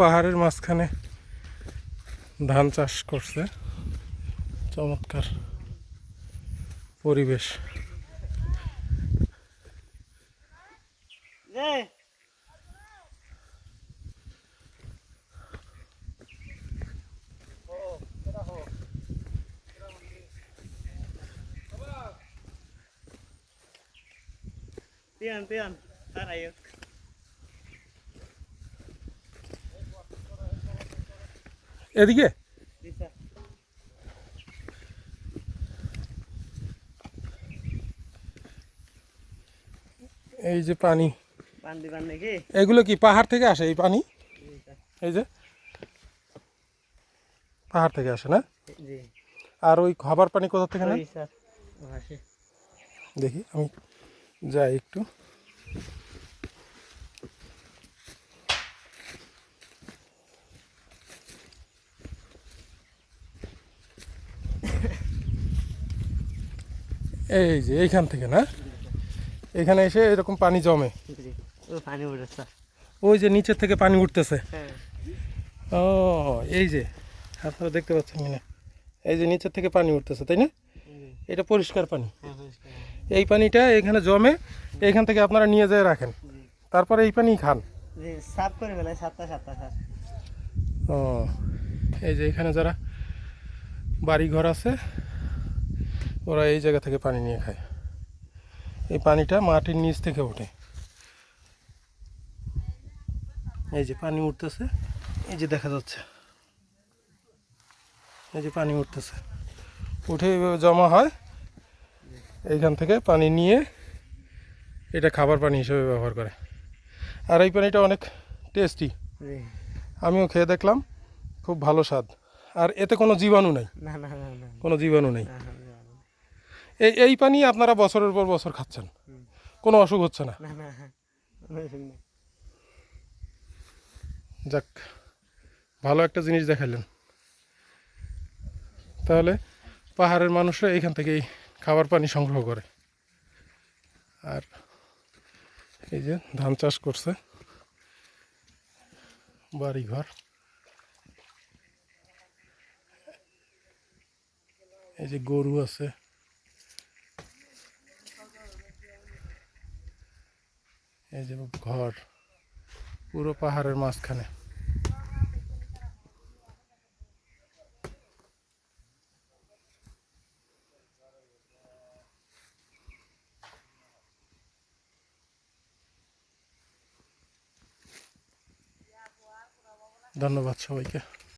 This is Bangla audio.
পাহাড়ের মাঝখানে ধান চাষ করছে চমৎকার পরিবেশ Pian, pian. Tara. এদিকে? এই যে পানি. এগুলো কি পাহাড় থেকে আসে এই পানি? এই যে। পাহাড় থেকে আসে না? আর ওই খাবার পানি কোথা থেকে না দেখি আমি যাই একটু। এই যে এইখান থেকে না? এখানে এসে এরকম পানি জমে। sah. ওই যে নিচের থেকে পানি উঠতেছে। Eh. ও এই যে আপনারা দেখতে পাচ্ছেন কিনা? এই যে নিচের থেকে পানি উঠতেছে তাই না? এটা পরিষ্কার পানি। এই পানিটা এখানে জমে এইখান থেকে আপনারা নিয়ে যেয়ে রাখেন। তারপরে এই পানি খান। সাফ করে ফেলে সাতটা সাতটা স্যার ও এই যে এখানে যারা বাড়ি ঘর আছে ওরা এই জায়গা থেকে পানি নিয়ে খায়। এই পানিটা মাটির নিচ থেকে ওঠে। এই যে পানি উঠতেছে এই যে দেখা যাচ্ছে। এই যে পানি উঠতেছে। উঠে জমা হয়। এইখান থেকে পানি নিয়ে এটা খাবার পানি হিসেবে ব্যবহার করে। আর এই পানিটা অনেক টেস্টি আমিও খেয়ে দেখলাম খুব ভালো স্বাদ। আর এতে কোনো জীবাণু নেই। কোনো জীবাণু নেই। এই এই পানি আপনারা বছরের পর বছর খাচ্ছেন। কোনো অসুখ হচ্ছে না। যাক ভালো একটা জিনিস দেখালেন। তাহলে পাহাড়ের মানুষরা এইখান থেকেই খাবার পানি সংগ্রহ করে। আর এই যে ধান চাষ করছে। বাড়ি ঘর এই যে গরু আছে। এই যে ঘর পুরো পাহাড়ের মাঝখানে। ধন্যবাদ সবাইকে।